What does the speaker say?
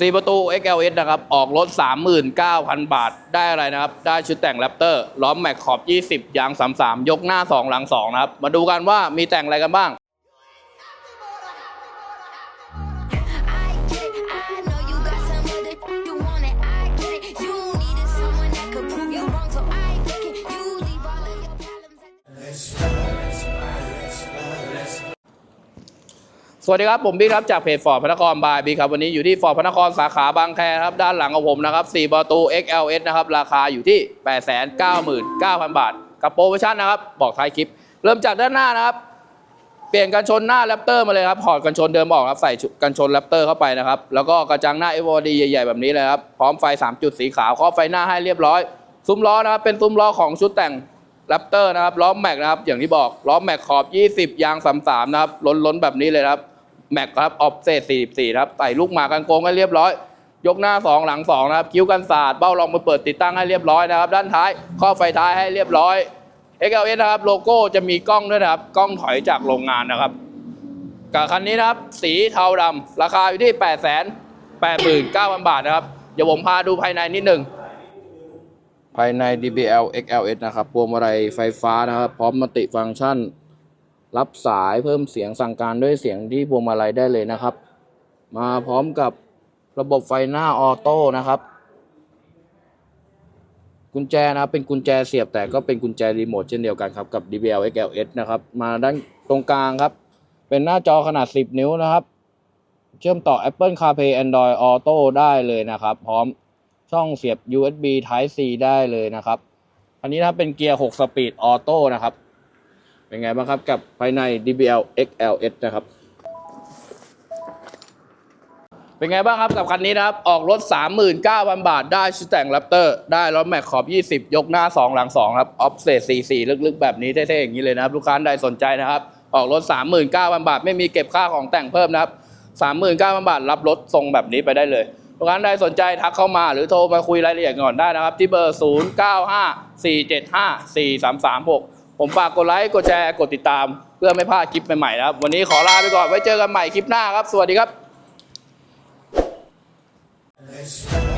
4 ประตู XLS นะครับ ออกรถ 39,000 บาท ได้อะไรนะครับ ได้ชุดแต่งแรปเตอร์ล้อมแม็กขอบ 20 ยาง 33 ยกหน้า 2 หลัง 2 นะครับ มาดูกันว่ามีแต่งอะไรกันบ้าง สวัสดีครับผมบิ๊กครับจากเพจฟอร์ดพระนครบายบิ๊กครับวันนี้อยู่ที่ฟอร์ดพระนครสาขาบางแคครับด้านหลังของผมนะครับ4ประตู XLS นะครับราคาอยู่ที่ 899,000 บาท กับโปรโมชั่นนะครับบอกท้ายคลิป เริ่มจากด้านหน้านะครับ เปลี่ยนกันชนหน้าแรปเตอร์มาเลยครับถอดกันชนเดิมออกครับใส่กันชนแรปเตอร์เข้าไปนะครับแล้วก็กระจังหน้า FOD ใหญ่ๆแบบนี้เลยครับพร้อมไฟ 3 จุดสีขาวครอบไฟหน้าให้เรียบร้อยซุ้มล้อนะครับเป็นซุ้มล้อของชุดแต่งแรปเตอร์นะครับล้อแม็กนะครับอย่างที่บอกล้อแม็กขอบ 20 ยาง33นะครับล้นๆแบบนี้เลยครับ แม็กครับออฟเซต44ครับใส่ลูกหมากกันโกงให้เรียบร้อย ยกหน้า 2 หลัง2นะครับคิ้วกันศาสตร์เบ้ารองมือเปิดติดตั้งให้เรียบร้อยนะครับ ด้านท้ายข้อไฟท้ายให้เรียบร้อย XLS นะครับโลโก้จะมีกล้องด้วยนะครับ กล้องถอยจากโรงงานนะครับกับคันนี้นะครับ สีเทาดำราคาอยู่ที่ 8 8 9 0 0 0 บาทนะครับ เดี๋ยวผมพาดูภายในนิดหนึ่งภายใน DBL XLS นะครับพวงมาลัยไฟฟ้านะครับ พร้อมมัลติฟังก์ชัน รับสายเพิ่มเสียงสั่งการด้วยเสียงที่พวงมาลัยได้เลยนะครับ มาพร้อมกับระบบไฟหน้าออโต้นะครับ กุญแจนะครับเป็นกุญแจเสียบแต่ก็เป็นกุญแจรีโมทเช่นเดียวกันครับกับ DBL XLS นะครับ มาด้านตรงกลางครับ เป็นหน้าจอขนาด 10 นิ้วนะครับ เชื่อมต่อ Apple CarPlay Android Auto ได้เลยนะครับ พร้อมช่องเสียบ USB Type C ได้เลยนะครับ อันนี้นะครับเป็นเกียร์ 6 สปีดออโต้นะครับ เป็นไงบ้างครับกับภายใน DBL XLS นะครับ เป็นไงบ้างครับกับคันนี้นะครับ ออกรถ 39,000 บาท ได้ชุดแต่งแรปเตอร์ ได้รถแม็กขอบ 20 ยกหน้า 2 หลัง 2 ครับออฟเซต44 ลึกๆ แบบนี้เท่ๆ อย่างนี้เลยนะครับ ลูกค้าใดสนใจนะครับ ออกรถ 39,000 บาท ไม่มีเก็บค่าของแต่งเพิ่มนะครับ 39,000 บาท รับรถทรงแบบนี้ไปได้เลยลูกค้าใดสนใจทักเข้ามาหรือโทรมาคุยรายละเอียดก่อนได้นะครับ ที่เบอร์ 0954754336 ผมฝากกดไลค์ กดแชร์ กดติดตาม เพื่อไม่พลาดคลิปใหม่ๆนะครับ วันนี้ขอลาไปก่อน ไว้เจอกันใหม่คลิปหน้าครับ สวัสดีครับ Let's